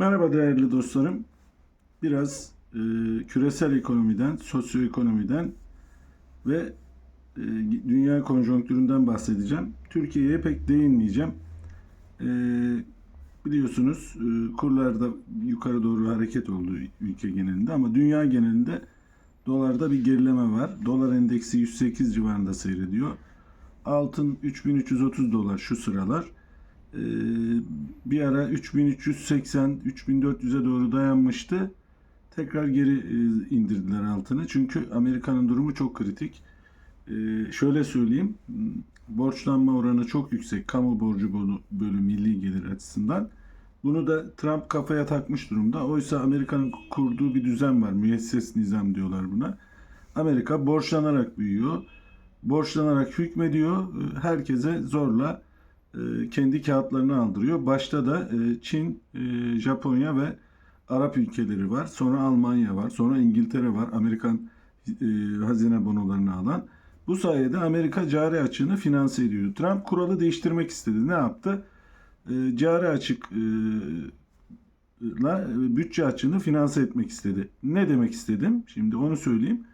Merhaba değerli dostlarım. Biraz e, küresel ekonomiden, sosyoekonomiden ve e, dünya konjonktüründen bahsedeceğim. Türkiye'ye pek değinmeyeceğim. E, biliyorsunuz e, kurlarda yukarı doğru hareket oldu ülke genelinde ama dünya genelinde dolarda bir gerileme var. Dolar endeksi 108 civarında seyrediyor. Altın 3330 dolar şu sıralar. Ee, bir ara 3380 3400'e doğru dayanmıştı. Tekrar geri e, indirdiler altını. Çünkü Amerika'nın durumu çok kritik. Ee, şöyle söyleyeyim. Borçlanma oranı çok yüksek. Kamu borcu bölü, milli gelir açısından. Bunu da Trump kafaya takmış durumda. Oysa Amerika'nın kurduğu bir düzen var. Müesses nizam diyorlar buna. Amerika borçlanarak büyüyor. Borçlanarak hükmediyor. Herkese zorla kendi kağıtlarını aldırıyor. Başta da e, Çin, e, Japonya ve Arap ülkeleri var. Sonra Almanya var. Sonra İngiltere var. Amerikan hazine bonolarını alan. Bu sayede Amerika cari açığını finanse ediyor. Trump kuralı değiştirmek istedi. Ne yaptı? Cari açık la bütçe açığını finanse etmek istedi. Ne demek istedim? Şimdi onu söyleyeyim.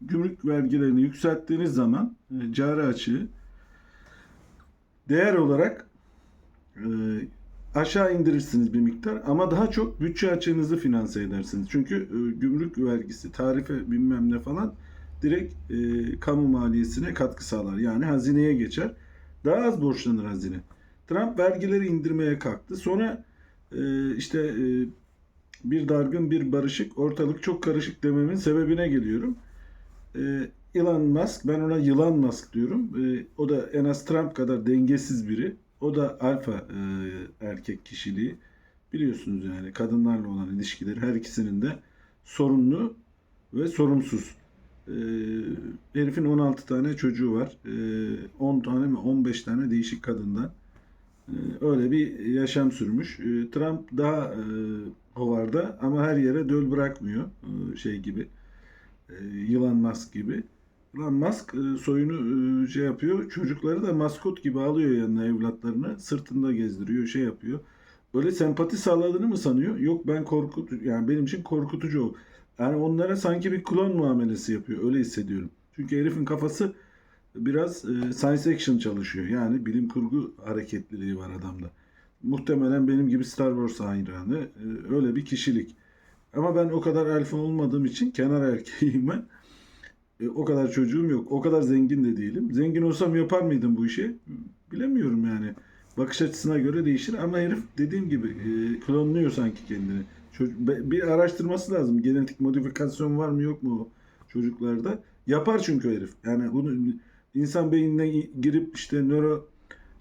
Gümrük vergilerini yükselttiğiniz zaman cari açığı değer olarak e, aşağı indirirsiniz bir miktar ama daha çok bütçe açığınızı finanse edersiniz. Çünkü e, gümrük vergisi, tarife bilmem ne falan direkt e, kamu maliyesine katkı sağlar. Yani hazineye geçer. Daha az borçlanır hazine. Trump vergileri indirmeye kalktı. Sonra işte bir dargın bir barışık ortalık çok karışık dememin sebebine geliyorum. E, Elon Musk, ben ona yılan Musk diyorum. E, o da en az Trump kadar dengesiz biri. O da alfa e, erkek kişiliği. Biliyorsunuz yani kadınlarla olan ilişkileri her ikisinin de sorunlu ve sorumsuz. E, herifin 16 tane çocuğu var. E, 10 tane mi 15 tane değişik kadından. E, öyle bir yaşam sürmüş. E, Trump daha e, hovarda ama her yere döl bırakmıyor. E, şey gibi. E, yılan Musk gibi. Ulan Musk e, soyunu e, şey yapıyor. Çocukları da maskot gibi alıyor yanına evlatlarını. Sırtında gezdiriyor, şey yapıyor. Öyle sempati sağladığını mı sanıyor? Yok ben korkut yani benim için korkutucu o. Yani onlara sanki bir klon muamelesi yapıyor. Öyle hissediyorum. Çünkü herifin kafası biraz e, science action çalışıyor. Yani bilim kurgu hareketliliği var adamda. Muhtemelen benim gibi Star Wars hayranı. Öyle bir kişilik. Ama ben o kadar alfa olmadığım için kenar erkeğim ben. E, o kadar çocuğum yok. O kadar zengin de değilim. Zengin olsam yapar mıydım bu işi? Bilemiyorum yani. Bakış açısına göre değişir ama herif dediğim gibi e, klonluyor sanki kendini. Çocuk, bir araştırması lazım. Genetik modifikasyon var mı yok mu çocuklarda? Yapar çünkü herif. Yani bunu insan beynine girip işte nöro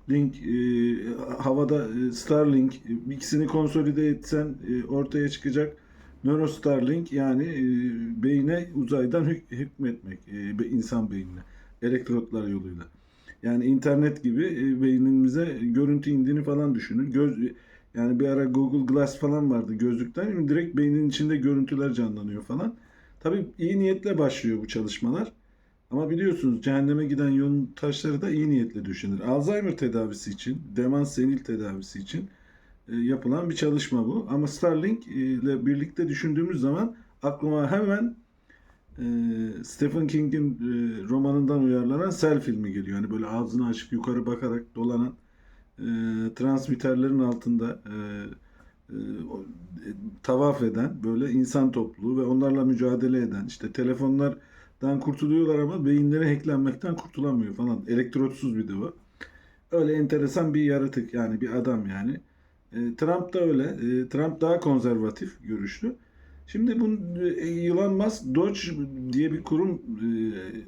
Link e, havada e, Starlink e, ikisini konsolide etsen e, ortaya çıkacak Neurostarlink yani e, beyne uzaydan hük- hükmetmek e, insan beynine elektrotlar yoluyla. Yani internet gibi e, beynimize görüntü indiğini falan düşünün. Göz yani bir ara Google Glass falan vardı gözlükten direkt beynin içinde görüntüler canlanıyor falan. Tabii iyi niyetle başlıyor bu çalışmalar. Ama biliyorsunuz cehenneme giden yolun taşları da iyi niyetle düşünür. Alzheimer tedavisi için, demans senil tedavisi için yapılan bir çalışma bu. Ama Starlink ile birlikte düşündüğümüz zaman aklıma hemen e, Stephen King'in e, romanından uyarlanan Sel filmi geliyor. Yani böyle ağzını açıp yukarı bakarak dolanan e, transmitterlerin altında e, e, tavaf eden böyle insan topluluğu ve onlarla mücadele eden işte telefonlardan kurtuluyorlar ama beyinleri hacklenmekten kurtulamıyor falan. Elektrotsuz bir de o. Öyle enteresan bir yaratık yani bir adam yani. E, Trump da öyle. E, Trump daha konservatif görüşlü. Şimdi bu e, Elon Musk Doge diye bir kurum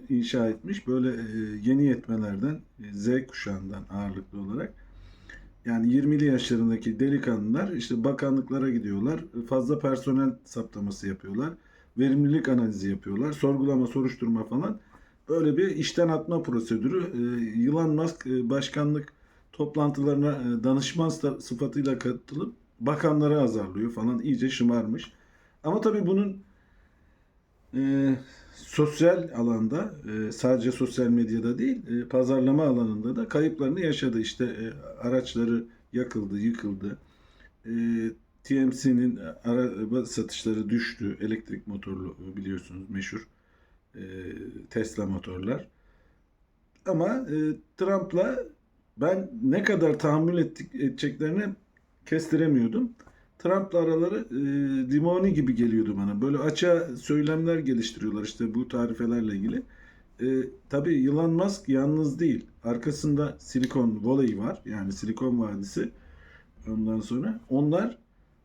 inşa etmiş. Böyle yeni yetmelerden, Z kuşağından ağırlıklı olarak. Yani 20'li yaşlarındaki delikanlılar işte bakanlıklara gidiyorlar. Fazla personel saptaması yapıyorlar. Verimlilik analizi yapıyorlar. Sorgulama, soruşturma falan. Böyle bir işten atma prosedürü. Elon Musk başkanlık toplantılarına e, danışman sıfatıyla katılıp bakanları azarlıyor falan iyice şımarmış. Ama tabii bunun e, sosyal alanda e, sadece sosyal medyada değil e, pazarlama alanında da kayıplarını yaşadı. İşte e, araçları yakıldı, yıkıldı. E, TMC'nin araba satışları düştü. Elektrik motorlu biliyorsunuz meşhur e, Tesla motorlar. Ama e, Trump'la ben ne kadar tahammül ettik, edeceklerini kestiremiyordum. Trump'la araları e, limoni gibi geliyordu bana. Böyle açığa söylemler geliştiriyorlar işte bu tarifelerle ilgili. E, tabii Elon Musk yalnız değil. Arkasında Silikon Valley var. Yani Silikon Vadisi. Ondan sonra onlar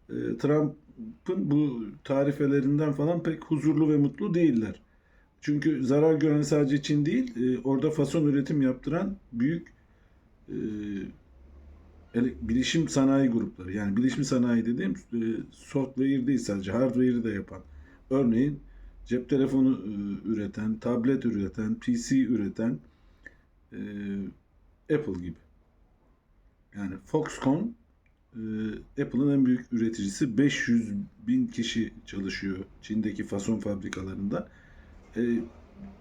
e, Trump'ın bu tarifelerinden falan pek huzurlu ve mutlu değiller. Çünkü zarar gören sadece Çin değil, e, orada fason üretim yaptıran büyük e, bilişim sanayi grupları. Yani bilişim sanayi dediğim e, software değil sadece, hardware'i de yapan. Örneğin cep telefonu e, üreten, tablet üreten, PC üreten e, Apple gibi. Yani Foxconn e, Apple'ın en büyük üreticisi 500 bin kişi çalışıyor Çin'deki fason fabrikalarında. E,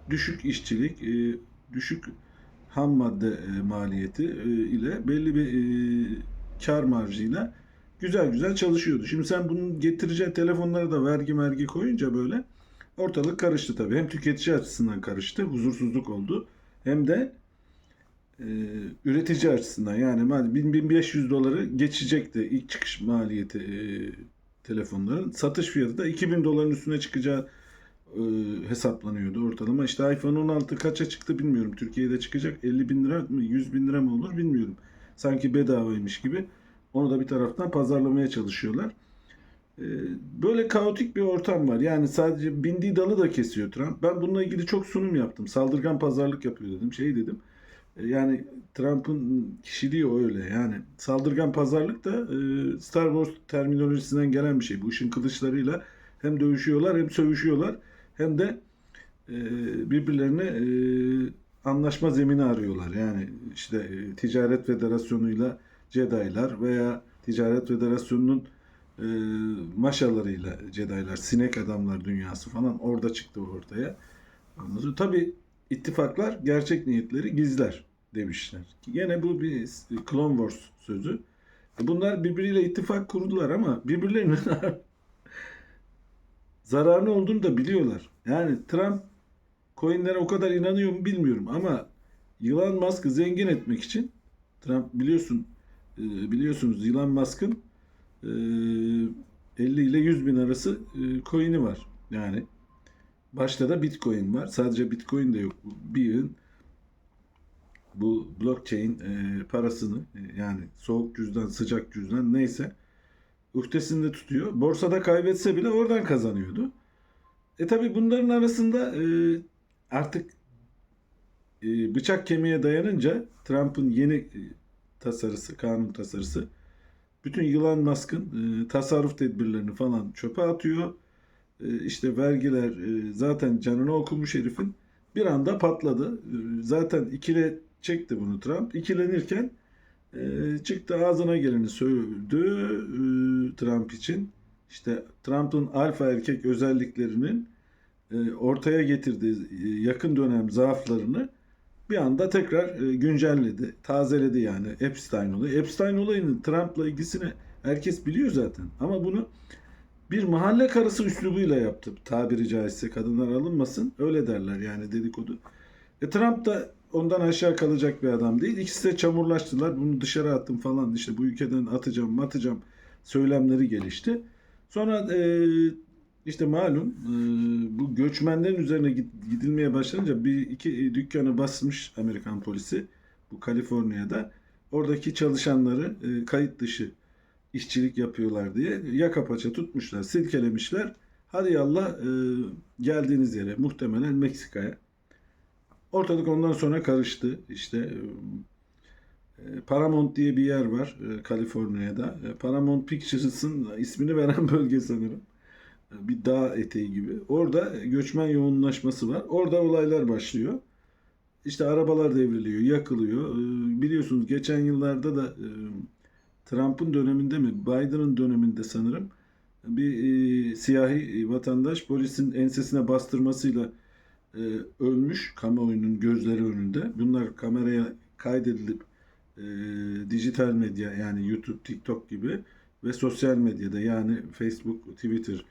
düşük işçilik, e, düşük ham madde e, maliyeti e, ile belli bir e, kar marjıyla güzel güzel çalışıyordu. Şimdi sen bunun getireceği telefonlara da vergi mergi koyunca böyle ortalık karıştı tabii. Hem tüketici açısından karıştı, huzursuzluk oldu. Hem de üretici açısından yani mal- 1000 1500 doları geçecekti ilk çıkış maliyeti telefonların. Satış fiyatı da 2000 doların üstüne çıkacağı e, hesaplanıyordu ortalama. İşte iPhone 16 kaça çıktı bilmiyorum. Türkiye'de çıkacak 50 bin lira mı 100 bin lira mı olur bilmiyorum. Sanki bedavaymış gibi. Onu da bir taraftan pazarlamaya çalışıyorlar. E, Böyle kaotik bir ortam var. Yani sadece bindiği dalı da kesiyor Trump. Ben bununla ilgili çok sunum yaptım. Saldırgan pazarlık yapıyor dedim. Şey dedim. E, Yani Trump'ın kişiliği o öyle. Yani saldırgan pazarlık da e, Star Wars terminolojisinden gelen bir şey. Bu ışın kılıçlarıyla hem dövüşüyorlar hem sövüşüyorlar hem de e, birbirlerine e, anlaşma zemini arıyorlar. Yani işte e, Ticaret Federasyonu'yla Jedi'lar veya Ticaret Federasyonu'nun maşalarıyla Jedi'lar, sinek adamlar dünyası falan orada çıktı ortaya. Sonra Tabii ittifaklar gerçek niyetleri gizler demişler. Yine bu bir Clone Wars sözü. Bunlar birbiriyle ittifak kurdular ama birbirlerinin zararlı olduğunu da biliyorlar. Yani Trump coinlere o kadar inanıyor mu bilmiyorum ama Elon Musk'ı zengin etmek için Trump biliyorsun e, biliyorsunuz Elon Musk'ın e, 50 ile 100 bin arası e, coin'i var. Yani başta da Bitcoin var. Sadece Bitcoin de yok. Bir yığın bu blockchain e, parasını e, yani soğuk cüzdan, sıcak cüzdan neyse uhdesinde tutuyor. Borsada kaybetse bile oradan kazanıyordu. E tabi bunların arasında e, artık e, bıçak kemiğe dayanınca Trump'ın yeni e, tasarısı, kanun tasarısı bütün Elon Musk'ın e, tasarruf tedbirlerini falan çöpe atıyor. E, işte vergiler e, zaten canına okumuş herifin bir anda patladı. E, zaten ikile çekti bunu Trump. İkilenirken çıktı ağzına geleni söyledi e, Trump için. İşte Trump'ın alfa erkek özelliklerinin e, ortaya getirdiği e, yakın dönem zaaflarını bir anda tekrar güncelledi, tazeledi yani Epstein olayı. Epstein olayının Trump'la ilgisini herkes biliyor zaten. Ama bunu bir mahalle karısı üslubuyla yaptı tabiri caizse kadınlar alınmasın öyle derler yani dedikodu. E Trump da ondan aşağı kalacak bir adam değil. İkisi de çamurlaştılar. Bunu dışarı attım falan işte bu ülkeden atacağım atacağım söylemleri gelişti. Sonra e, işte malum e, bu göçmenlerin üzerine gid- gidilmeye başlanınca bir iki dükkanı basmış Amerikan polisi bu Kaliforniya'da. Oradaki çalışanları e, kayıt dışı işçilik yapıyorlar diye yaka paça tutmuşlar, silkelemişler. Hadi yallah e, geldiğiniz yere muhtemelen Meksika'ya. Ortalık ondan sonra karıştı. İşte e, Paramount diye bir yer var e, Kaliforniya'da. E, Paramount Pictures'ın ismini veren bölge sanırım. E, Bir dağ eteği gibi. Orada göçmen yoğunlaşması var. Orada olaylar başlıyor. İşte arabalar devriliyor, yakılıyor. E, Biliyorsunuz geçen yıllarda da e, Trump'ın döneminde mi, Biden'ın döneminde sanırım bir e, siyahi vatandaş polisin ensesine bastırmasıyla e, ölmüş kamuoyunun gözleri önünde. Bunlar kameraya kaydedilip e, dijital medya yani YouTube, TikTok gibi ve sosyal medyada yani Facebook, Twitter,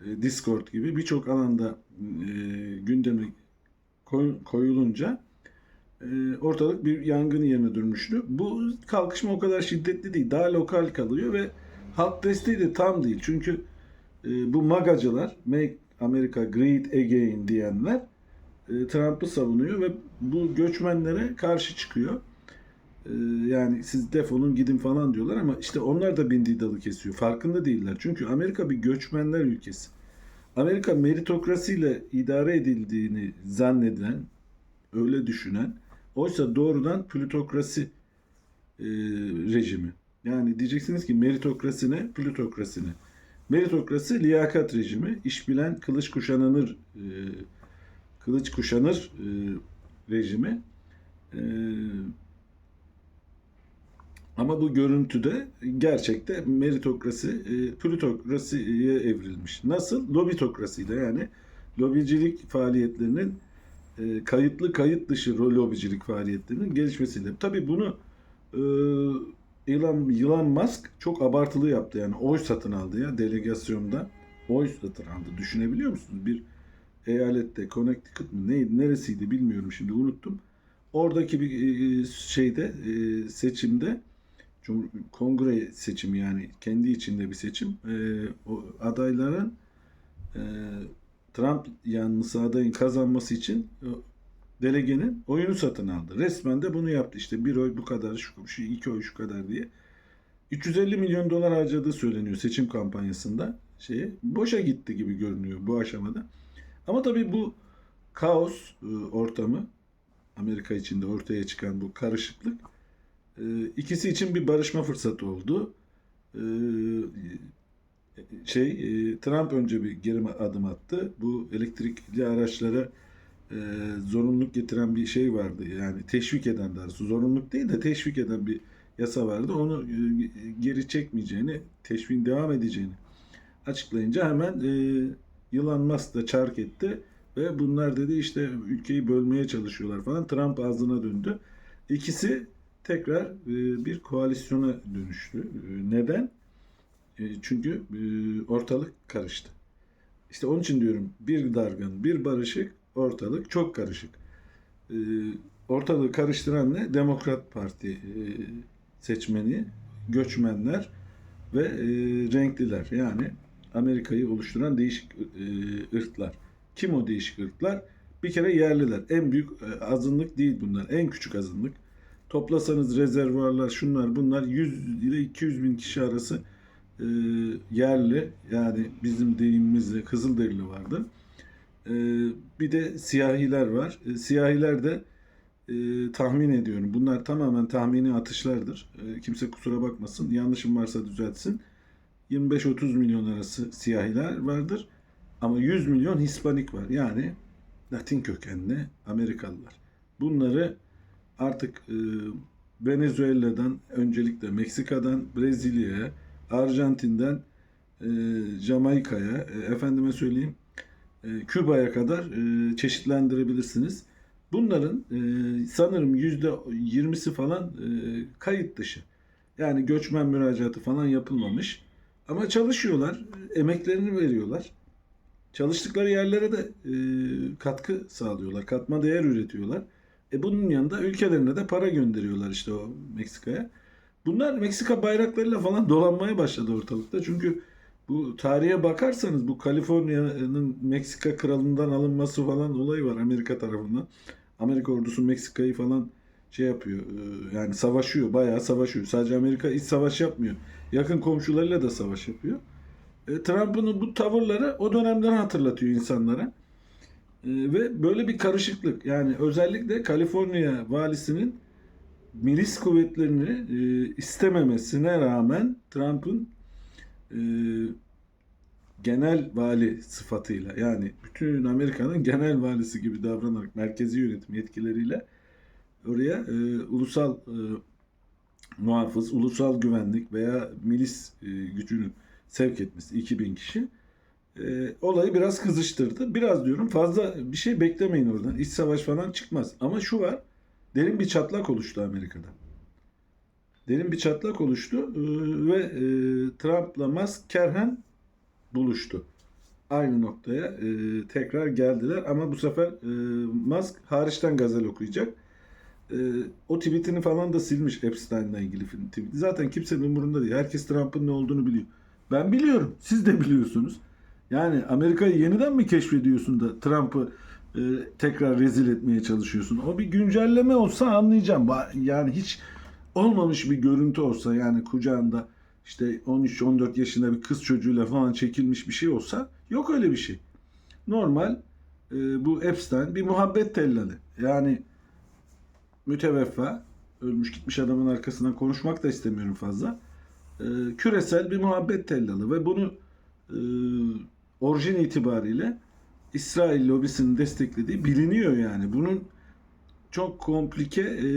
e, Discord gibi birçok alanda e, gündeme koy- koyulunca e, ortalık bir yangın yerine dönmüştü. Bu kalkışma o kadar şiddetli değil. Daha lokal kalıyor ve halk desteği de tam değil. Çünkü e, bu magacılar Make America Great Again diyenler Trump'ı savunuyor ve bu göçmenlere karşı çıkıyor. E, yani siz defolun gidin falan diyorlar ama işte onlar da bindiği dalı kesiyor. Farkında değiller. Çünkü Amerika bir göçmenler ülkesi. Amerika meritokrasiyle idare edildiğini zanneden, öyle düşünen, oysa doğrudan plutokrasi e, rejimi. Yani diyeceksiniz ki meritokrasi ne, plutokrasi ne? Meritokrasi liyakat rejimi, iş bilen kılıç kuşananır e, kılıç kuşanır e, rejimi. E, ama bu görüntüde gerçekte meritokrasi, e, plutokrasiye evrilmiş. Nasıl? Lobitokrasiyle yani lobicilik faaliyetlerinin e, kayıtlı kayıt dışı lobicilik faaliyetlerinin gelişmesiyle. Tabii bunu e, Elon, Elon Musk çok abartılı yaptı. Yani oy satın aldı ya delegasyonda. Oy satın aldı. Düşünebiliyor musunuz? Bir eyalette Connecticut mı neydi neresiydi bilmiyorum şimdi unuttum. Oradaki bir e, şeyde e, seçimde kongre seçimi yani kendi içinde bir seçim e, o adayların e, Trump yanlısı adayın kazanması için e, delegenin oyunu satın aldı. Resmen de bunu yaptı. İşte bir oy bu kadar, şu, şu iki oy şu kadar diye. 350 milyon dolar harcadığı söyleniyor seçim kampanyasında. Şeye, boşa gitti gibi görünüyor bu aşamada. Ama tabii bu kaos e, ortamı Amerika içinde ortaya çıkan bu karışıklık e, ikisi için bir barışma fırsatı oldu. E, şey Trump önce bir geri adım attı. Bu elektrikli araçlara zorunluluk getiren bir şey vardı. Yani teşvik eden daha zorunluluk değil de teşvik eden bir yasa vardı. Onu geri çekmeyeceğini, teşviğin devam edeceğini açıklayınca hemen Elon Musk da çark etti ve bunlar dedi işte ülkeyi bölmeye çalışıyorlar falan. Trump ağzına döndü. İkisi tekrar e, bir koalisyona dönüştü. E, Neden? E, Çünkü ortalık karıştı. İşte onun için diyorum bir dargın, bir barışık, ortalık çok karışık. Ortalığı karıştıran ne? Demokrat Parti seçmeni, göçmenler ve renkliler. Yani Amerika'yı oluşturan değişik e, ırklar. Kim o değişik ırklar? Bir kere yerliler. En büyük e, azınlık değil bunlar. En küçük azınlık. Toplasanız rezervuarlar şunlar bunlar 100 ile 200 bin kişi arası e, yerli yani bizim deyimimizle Kızılderili vardı. E, bir de siyahiler var. E, siyahiler de e, tahmin ediyorum. Bunlar tamamen tahmini atışlardır. E, kimse kusura bakmasın. Yanlışım varsa düzeltsin. 25-30 milyon arası siyahiler vardır. Ama 100 milyon Hispanik var. Yani Latin kökenli Amerikalılar. Bunları artık e, Venezuela'dan, öncelikle Meksika'dan, Brezilya'ya, Arjantin'den, e, Jamaika'ya, e, efendime söyleyeyim, e, Küba'ya kadar e, çeşitlendirebilirsiniz. Bunların e, sanırım yüzde yirmisi falan e, kayıt dışı. Yani göçmen müracaatı falan yapılmamış. Ama çalışıyorlar, emeklerini veriyorlar. Çalıştıkları yerlere de e, katkı sağlıyorlar, katma değer üretiyorlar. E bunun yanında ülkelerine de para gönderiyorlar işte o Meksika'ya. Bunlar Meksika bayraklarıyla falan dolanmaya başladı ortalıkta. Çünkü bu tarihe bakarsanız bu Kaliforniya'nın Meksika kralından alınması falan olayı var Amerika tarafından. Amerika ordusu Meksika'yı falan şey yapıyor. e, Yani savaşıyor, bayağı savaşıyor. Sadece Amerika iç savaş yapmıyor. Yakın komşularıyla da savaş yapıyor. E, Trump'ın bu tavırları o dönemden hatırlatıyor insanlara. E, ve böyle bir karışıklık. Yani özellikle Kaliforniya valisinin milis kuvvetlerini e, istememesine rağmen Trump'ın genel vali sıfatıyla yani bütün Amerika'nın genel valisi gibi davranarak merkezi yönetim yetkileriyle oraya e, ulusal e, muhafız, ulusal güvenlik veya milis e, gücünü sevk etmesi 2000 kişi e, olayı biraz kızıştırdı. Biraz diyorum fazla bir şey beklemeyin oradan. İç savaş falan çıkmaz. Ama şu var derin bir çatlak oluştu Amerika'da. derin bir çatlak oluştu e, ve e, Trump'la Musk kerhen buluştu. Aynı noktaya e, tekrar geldiler ama bu sefer e, Musk hariçten gazel okuyacak. E, o tweetini falan da silmiş Epstein'la ilgili tweeti. Zaten kimsenin umurunda değil. Herkes Trump'ın ne olduğunu biliyor. Ben biliyorum. Siz de biliyorsunuz. Yani Amerika'yı yeniden mi keşfediyorsun da Trump'ı e, tekrar rezil etmeye çalışıyorsun? O bir güncelleme olsa anlayacağım. Yani hiç olmamış bir görüntü olsa yani kucağında işte 13-14 yaşında bir kız çocuğuyla falan çekilmiş bir şey olsa yok öyle bir şey. Normal e, bu Epstein bir muhabbet tellalı. Yani müteveffa ölmüş gitmiş adamın arkasından konuşmak da istemiyorum fazla. E, küresel bir muhabbet tellalı ve bunu e, orijin itibariyle İsrail lobisinin desteklediği biliniyor yani. Bunun çok komplike e,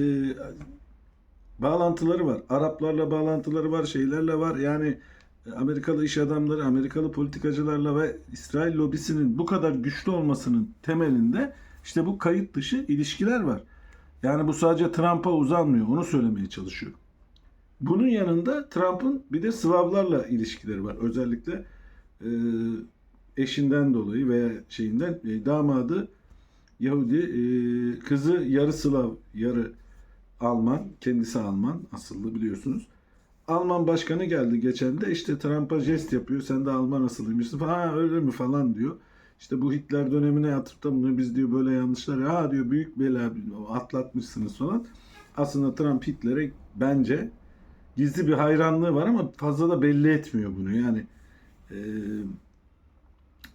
bağlantıları var. Araplarla bağlantıları var, şeylerle var. Yani e, Amerikalı iş adamları, Amerikalı politikacılarla ve İsrail lobisinin bu kadar güçlü olmasının temelinde işte bu kayıt dışı ilişkiler var. Yani bu sadece Trump'a uzanmıyor. Onu söylemeye çalışıyor. Bunun yanında Trump'ın bir de Slavlarla ilişkileri var. Özellikle e, eşinden dolayı veya şeyinden e, damadı Yahudi, e, kızı yarı Slav, yarı Alman, kendisi Alman asıllı biliyorsunuz. Alman başkanı geldi geçen de işte Trump'a jest yapıyor. Sen de Alman asıllıymışsın falan. Öyle mi falan diyor. İşte bu Hitler dönemine yatıp da bunu biz diyor böyle yanlışlar. Ha diyor büyük bela atlatmışsınız falan. Aslında Trump Hitler'e bence gizli bir hayranlığı var ama fazla da belli etmiyor bunu. Yani e,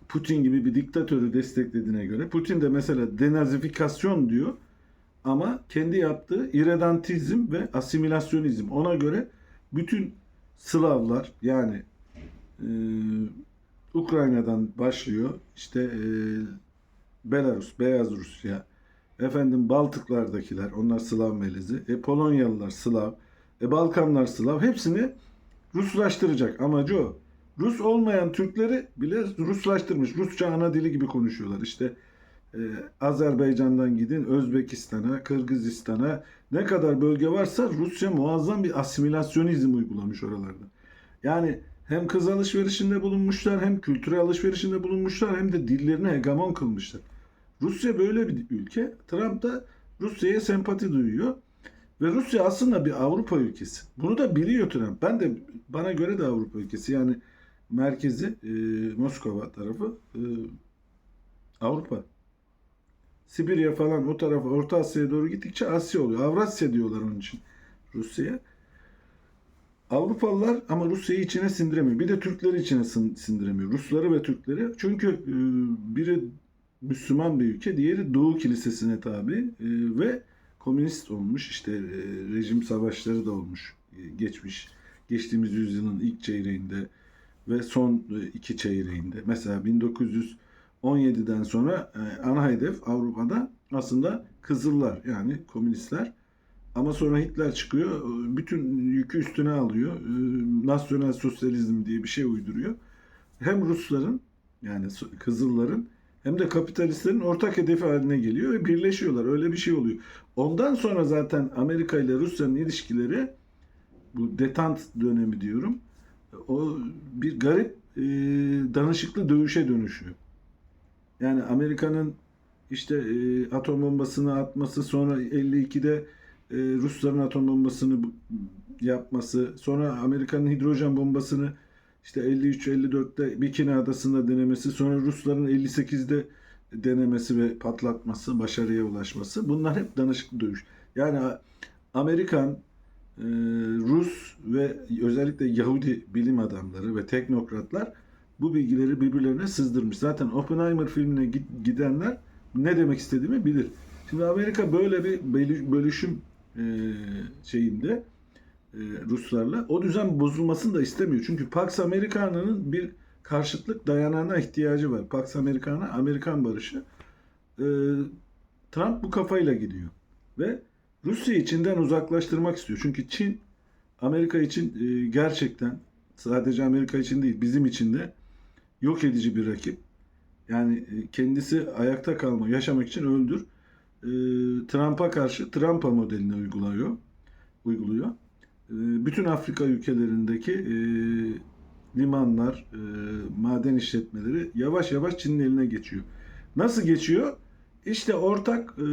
Putin gibi bir diktatörü desteklediğine göre Putin de mesela denazifikasyon diyor ama kendi yaptığı irredentizm ve asimilasyonizm. Ona göre bütün Slavlar yani e, Ukrayna'dan başlıyor. İşte e, Belarus, Beyaz Rusya, efendim Baltıklardakiler, onlar Slav melezi. E, Polonyalılar Slav, e, Balkanlar Slav. Hepsini Ruslaştıracak. Amacı o. Rus olmayan Türkleri bile Ruslaştırmış. Rusça ana dili gibi konuşuyorlar. İşte e, Azerbaycan'dan gidin Özbekistan'a, Kırgızistan'a ne kadar bölge varsa Rusya muazzam bir asimilasyonizm uygulamış oralarda. Yani hem kız alışverişinde bulunmuşlar, hem kültürel alışverişinde bulunmuşlar, hem de dillerini hegemon kılmışlar. Rusya böyle bir ülke. Trump da Rusya'ya sempati duyuyor. Ve Rusya aslında bir Avrupa ülkesi. Bunu da biliyor Trump. Ben de bana göre de Avrupa ülkesi. Yani merkezi e, Moskova tarafı e, Avrupa. Sibirya falan o tarafa Orta Asya'ya doğru gittikçe Asya oluyor. Avrasya diyorlar onun için Rusya'ya. Avrupalılar ama Rusya'yı içine sindiremiyor. Bir de Türkleri içine sin- sindiremiyor. Rusları ve Türkleri. Çünkü e, biri Müslüman bir ülke, diğeri Doğu Kilisesi'ne tabi e, ve komünist olmuş. İşte e, rejim savaşları da olmuş geçmiş. Geçtiğimiz yüzyılın ilk çeyreğinde ve son iki çeyreğinde. Mesela 1917'den sonra ana hedef Avrupa'da aslında Kızıllar yani komünistler. Ama sonra Hitler çıkıyor, bütün yükü üstüne alıyor. E, Nasyonel sosyalizm diye bir şey uyduruyor. Hem Rusların yani Kızılların hem de kapitalistlerin ortak hedefi haline geliyor ve birleşiyorlar. Öyle bir şey oluyor. Ondan sonra zaten Amerika ile Rusya'nın ilişkileri bu detant dönemi diyorum. O bir garip e, danışıklı dövüşe dönüşüyor. Yani Amerika'nın işte e, atom bombasını atması sonra 52'de e, Rusların atom bombasını yapması sonra Amerika'nın hidrojen bombasını işte 53-54'te Bikini Adası'nda denemesi sonra Rusların 58'de denemesi ve patlatması, başarıya ulaşması bunlar hep danışıklı dövüş. Yani Amerikan, e, Rus ve özellikle Yahudi bilim adamları ve teknokratlar bu bilgileri birbirlerine sızdırmış. Zaten Oppenheimer filmine gidenler ne demek istediğimi bilir. Şimdi Amerika böyle bir bölü- bölüşüm e, şeyinde e, Ruslarla o düzen bozulmasını da istemiyor. Çünkü Pax Americana'nın bir karşıtlık dayanağına ihtiyacı var. Pax Americana, Amerikan barışı. E, Trump bu kafayla gidiyor. Ve Rusya içinden uzaklaştırmak istiyor. Çünkü Çin Amerika için gerçekten sadece Amerika için değil bizim için de yok edici bir rakip. Yani kendisi ayakta kalma, yaşamak için öldür. E, Trump'a karşı Trump'a modelini uyguluyor. Uyguluyor. E, bütün Afrika ülkelerindeki e, limanlar, e, maden işletmeleri yavaş yavaş Çin'in eline geçiyor. Nasıl geçiyor? İşte ortak e,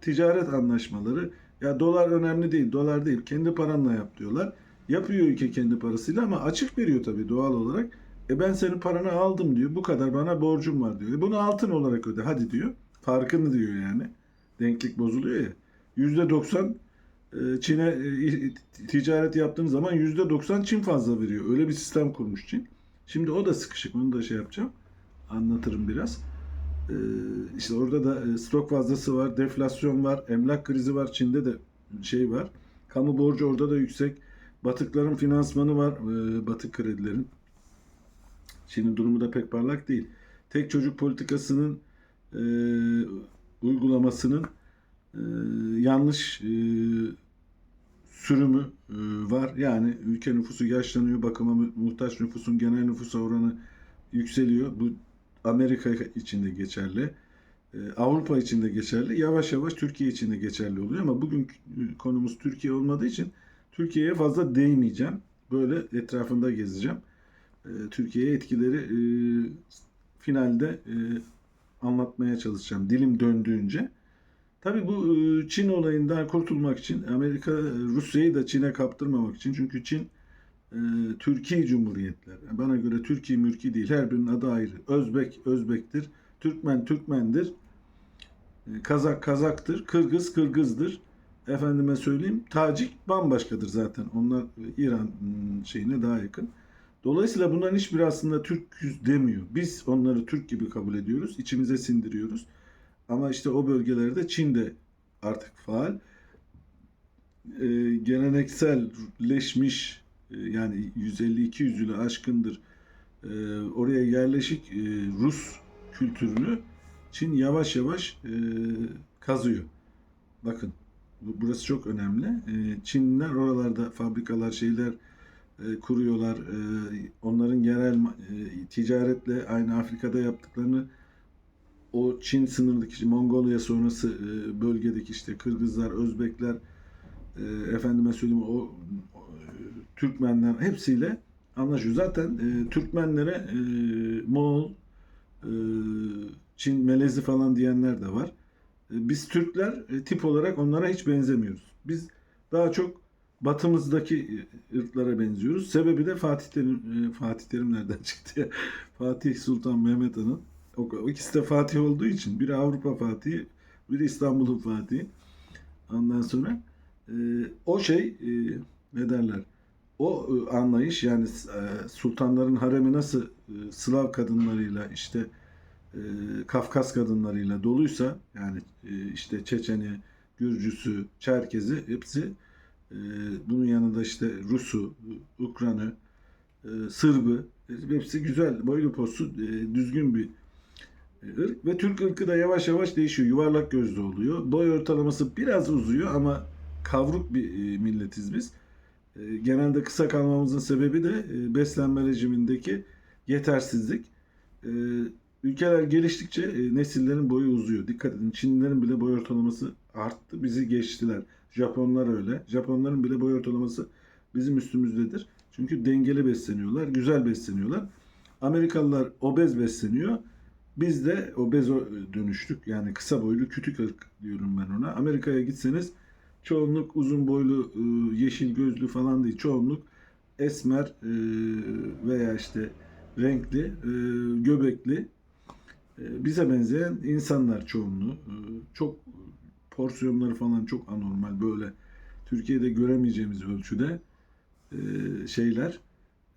ticaret anlaşmaları. Ya dolar önemli değil, dolar değil. Kendi paranla yap diyorlar. Yapıyor ülke kendi parasıyla ama açık veriyor tabii doğal olarak. E ben senin paranı aldım diyor. Bu kadar bana borcum var diyor. E bunu altın olarak öde hadi diyor. Farkını diyor yani. Denklik bozuluyor ya. Yüzde doksan e, Çin'e e, ticaret yaptığın zaman yüzde doksan Çin fazla veriyor. Öyle bir sistem kurmuş Çin. Şimdi o da sıkışık. Onu da şey yapacağım. Anlatırım biraz. E, işte orada da stok fazlası var, deflasyon var, emlak krizi var. Çin'de de şey var. Kamu borcu orada da yüksek. Batıkların finansmanı var. Batık kredilerin. Çin'in durumu da pek parlak değil. Tek çocuk politikasının e, uygulamasının e, yanlış e, sürümü e, var. Yani ülke nüfusu yaşlanıyor, bakıma mu- muhtaç nüfusun genel nüfusa oranı yükseliyor. Bu Amerika için de geçerli. E, Avrupa için de geçerli. Yavaş yavaş Türkiye için de geçerli oluyor ama bugün konumuz Türkiye olmadığı için Türkiye'ye fazla değmeyeceğim. Böyle etrafında gezeceğim. E, Türkiye'ye etkileri e, finalde e, anlatmaya çalışacağım dilim döndüğünce. Tabii bu e, Çin olayından kurtulmak için Amerika e, Rusya'yı da Çin'e kaptırmamak için çünkü Çin e, Türkiye Cumhuriyetler. Bana göre Türkiye mülki değil. Her birinin adı ayrı. Özbek Özbektir. Türkmen Türkmendir. Kazak Kazaktır. Kırgız Kırgızdır. Efendime söyleyeyim Tacik bambaşkadır zaten. Onlar İran şeyine daha yakın. Dolayısıyla bunların hiçbir aslında Türküz demiyor. Biz onları Türk gibi kabul ediyoruz. içimize sindiriyoruz. Ama işte o bölgelerde Çin de artık faal. E, gelenekselleşmiş e, yani 150-200 yılı aşkındır e, oraya yerleşik e, Rus kültürünü Çin yavaş yavaş e, kazıyor. Bakın bu- burası çok önemli. E, Çinliler oralarda fabrikalar şeyler e, kuruyorlar. E, onların ma- e, ticaretle aynı Afrika'da yaptıklarını o Çin sınırındaki işte Mongolia sonrası e, bölgedeki işte Kırgızlar, Özbekler, e, efendime söyleyeyim o, Türkmenler hepsiyle anlaşıyor. Zaten Türkmenlere Moğol, Çin, Melezi falan diyenler de var. Biz Türkler tip olarak onlara hiç benzemiyoruz. Biz daha çok batımızdaki e, ırklara benziyoruz. Sebebi de Fatih Terim, e, Fatih Terim nereden çıktı ya? Fatih Sultan Mehmet Han'ın o, ikisi de Fatih olduğu için biri Avrupa Fatihi, biri İstanbul'un Fatihi. Ondan sonra e, o şey e, ne derler? O e, anlayış yani e, sultanların haremi nasıl e, Slav kadınlarıyla işte e, Kafkas kadınlarıyla doluysa yani e, işte Çeçeni, Gürcüsü, Çerkezi hepsi bunun yanında işte Rusu, Ukranı, e, Sırbı hepsi güzel boylu poslu e, düzgün bir ırk ve Türk ırkı da yavaş yavaş değişiyor. Yuvarlak gözlü oluyor. Boy ortalaması biraz uzuyor ama kavruk bir e, milletiz biz. E, Genelde kısa kalmamızın sebebi de e, beslenme rejimindeki yetersizlik. E, Ülkeler geliştikçe e, nesillerin boyu uzuyor. Dikkat edin Çinlilerin bile boy ortalaması arttı. Bizi geçtiler. Japonlar öyle. Japonların bile boy ortalaması bizim üstümüzdedir. Çünkü dengeli besleniyorlar, güzel besleniyorlar. Amerikalılar obez besleniyor. Biz de obez o- dönüştük. Yani kısa boylu kütük diyorum ben ona. Amerika'ya gitseniz çoğunluk uzun boylu, e, yeşil gözlü falan değil. Çoğunluk esmer e, veya işte renkli, e, göbekli, e, bize benzeyen insanlar çoğunluğu. E, Çok porsiyonları falan çok anormal böyle Türkiye'de göremeyeceğimiz ölçüde e, şeyler.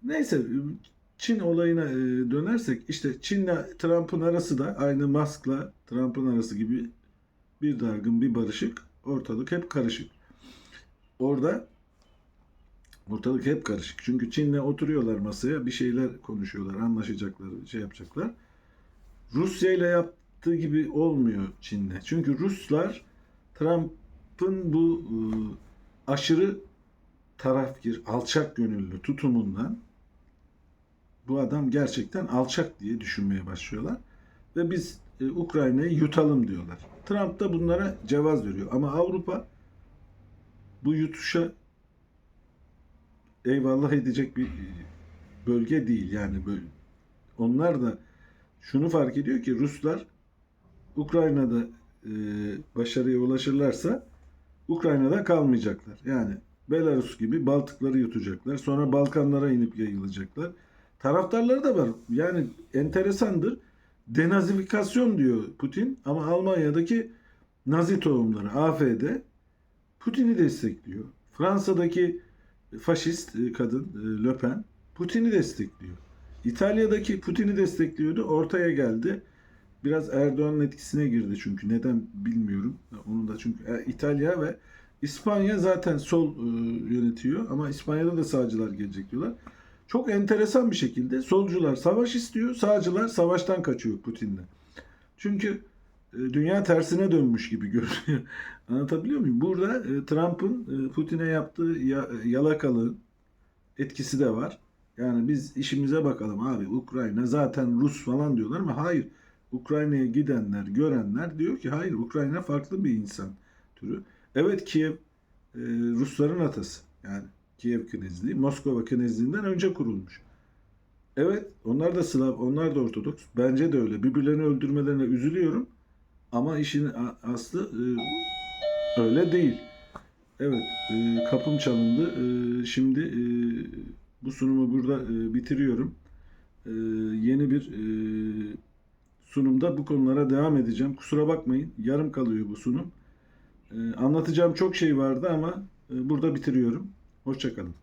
Neyse Çin olayına e, dönersek işte Çin'le Trump'ın arası da aynı Musk'la Trump'ın arası gibi bir dargın bir barışık ortalık hep karışık. Orada ortalık hep karışık. Çünkü Çin'le oturuyorlar masaya bir şeyler konuşuyorlar, anlaşacaklar, şey yapacaklar. Rusya ile yaptığı gibi olmuyor Çin'le. Çünkü Ruslar Trump'ın bu e, aşırı tarafgir, alçak gönüllü tutumundan bu adam gerçekten alçak diye düşünmeye başlıyorlar. Ve biz e, Ukrayna'yı yutalım diyorlar. Trump da bunlara cevaz veriyor. Ama Avrupa bu yutuşa eyvallah edecek bir bölge değil. Yani böyle. Onlar da şunu fark ediyor ki Ruslar Ukrayna'da e, başarıya ulaşırlarsa Ukrayna'da kalmayacaklar. Yani Belarus gibi Baltıkları yutacaklar. Sonra Balkanlara inip yayılacaklar. Taraftarları da var. Yani enteresandır. Denazifikasyon diyor Putin ama Almanya'daki Nazi tohumları AFD Putin'i destekliyor. Fransa'daki faşist e, kadın e, Le Pen Putin'i destekliyor. İtalya'daki Putin'i destekliyordu. Ortaya geldi. Biraz Erdoğan'ın etkisine girdi çünkü. Neden bilmiyorum. Onu da çünkü e, İtalya ve İspanya zaten sol e, yönetiyor ama İspanya'da da sağcılar gelecek diyorlar. Çok enteresan bir şekilde solcular savaş istiyor, sağcılar savaştan kaçıyor Putin'le. Çünkü e, dünya tersine dönmüş gibi görünüyor. Anlatabiliyor muyum? Burada Trump'ın Putin'e yaptığı ya, yalakalığın etkisi de var. Yani biz işimize bakalım abi Ukrayna zaten Rus falan diyorlar ama hayır. Ukrayna'ya gidenler, görenler diyor ki hayır Ukrayna farklı bir insan türü. Evet Kiev e, Rusların atası. Yani Kiev Knezliği Moskova Knezliğinden önce kurulmuş. Evet onlar da Slav, onlar da Ortodoks. Bence de öyle. Birbirlerini öldürmelerine üzülüyorum. Ama işin aslı e, öyle değil. Evet e, kapım çalındı. E, şimdi e, bu sunumu burada e, bitiriyorum. E, yeni bir e, sunumda bu konulara devam edeceğim. Kusura bakmayın. Yarım kalıyor bu sunum. E, anlatacağım çok şey vardı ama e, burada bitiriyorum. Hoşçakalın.